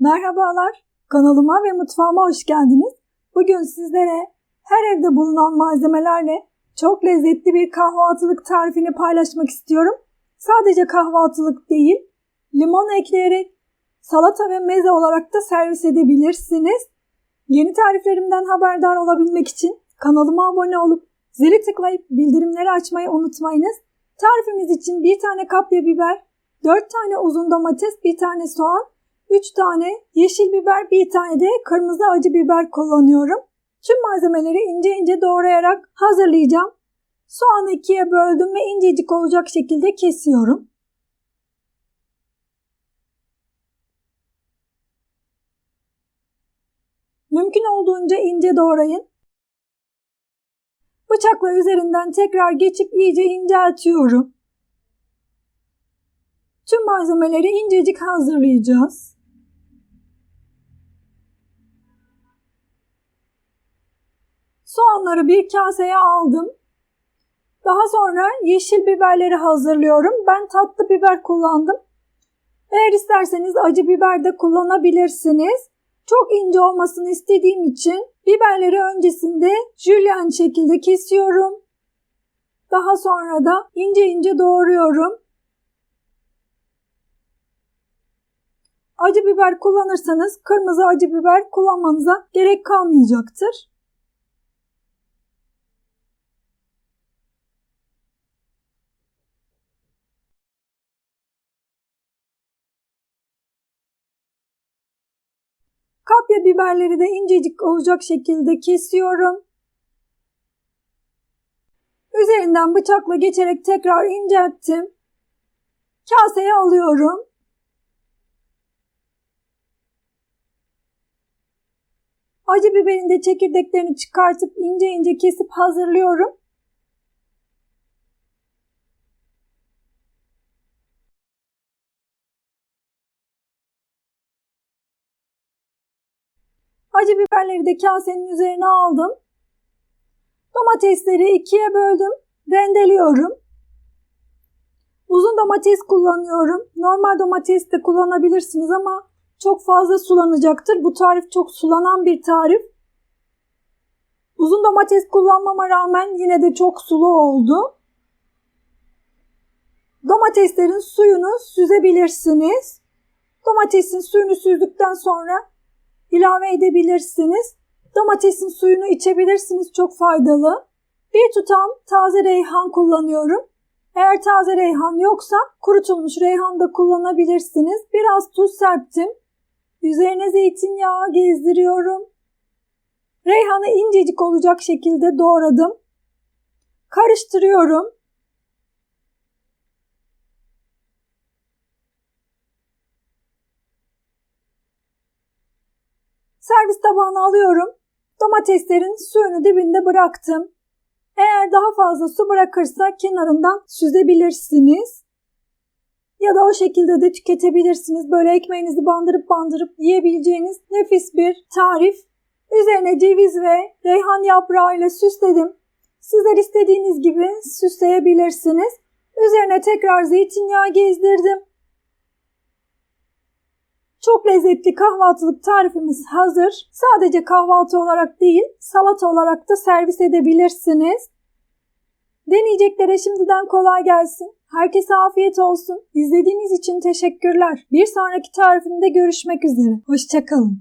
Merhabalar, kanalıma ve mutfağıma hoş geldiniz. Bugün sizlere her evde bulunan malzemelerle çok lezzetli bir kahvaltılık tarifini paylaşmak istiyorum. Sadece kahvaltılık değil, limon ekleyerek salata ve meze olarak da servis edebilirsiniz. Yeni tariflerimden haberdar olabilmek için kanalıma abone olup zili tıklayıp bildirimleri açmayı unutmayınız. Tarifimiz için bir tane kapya biber, 4 tane uzun domates, bir tane soğan, 3 tane yeşil biber, bir tane de kırmızı acı biber kullanıyorum. Tüm malzemeleri ince ince doğrayarak hazırlayacağım. Soğanı ikiye böldüm ve incecik olacak şekilde kesiyorum. Mümkün olduğunca ince doğrayın. Bıçakla üzerinden tekrar geçip iyice inceltiyorum. Tüm malzemeleri incecik hazırlayacağız. Soğanları bir kaseye aldım. Daha sonra yeşil biberleri hazırlıyorum. Ben tatlı biber kullandım. Eğer isterseniz acı biber de kullanabilirsiniz. Çok ince olmasını istediğim için biberleri öncesinde jülyen şekilde kesiyorum. Daha sonra da ince ince doğruyorum. Acı biber kullanırsanız kırmızı acı biber kullanmanıza gerek kalmayacaktır. Kapya biberleri de incecik olacak şekilde kesiyorum. Üzerinden bıçakla geçerek tekrar incelttim. Kaseye alıyorum. Acı biberin de çekirdeklerini çıkartıp ince ince kesip hazırlıyorum. Acı biberleri de kasenin üzerine aldım. Domatesleri ikiye böldüm. Rendeliyorum. Uzun domates kullanıyorum. Normal domates de kullanabilirsiniz ama çok fazla sulanacaktır. Bu tarif çok sulanan bir tarif. Uzun domates kullanmama rağmen yine de çok sulu oldu. Domateslerin suyunu süzebilirsiniz. Domatesin suyunu süzdükten sonra ilave edebilirsiniz. Domatesin suyunu içebilirsiniz. Çok faydalı. Bir tutam taze reyhan kullanıyorum. Eğer taze reyhan yoksa kurutulmuş reyhan da kullanabilirsiniz. Biraz tuz serptim. Üzerine zeytinyağı gezdiriyorum. Reyhanı incecik olacak şekilde doğradım. Karıştırıyorum. Servis tabağına alıyorum. Domateslerin suyunu dibinde bıraktım. Eğer daha fazla su bırakırsa kenarından süzebilirsiniz. Ya da o şekilde de tüketebilirsiniz. Böyle ekmeğinizi bandırıp bandırıp yiyebileceğiniz nefis bir tarif. Üzerine ceviz ve reyhan yaprağı ile süsledim. Sizler istediğiniz gibi süsleyebilirsiniz. Üzerine tekrar zeytinyağı gezdirdim. Çok lezzetli kahvaltılık tarifimiz hazır. Sadece kahvaltı olarak değil, salata olarak da servis edebilirsiniz. Deneyeceklere şimdiden kolay gelsin. Herkese afiyet olsun. İzlediğiniz için teşekkürler. Bir sonraki tarifimde görüşmek üzere. Hoşçakalın.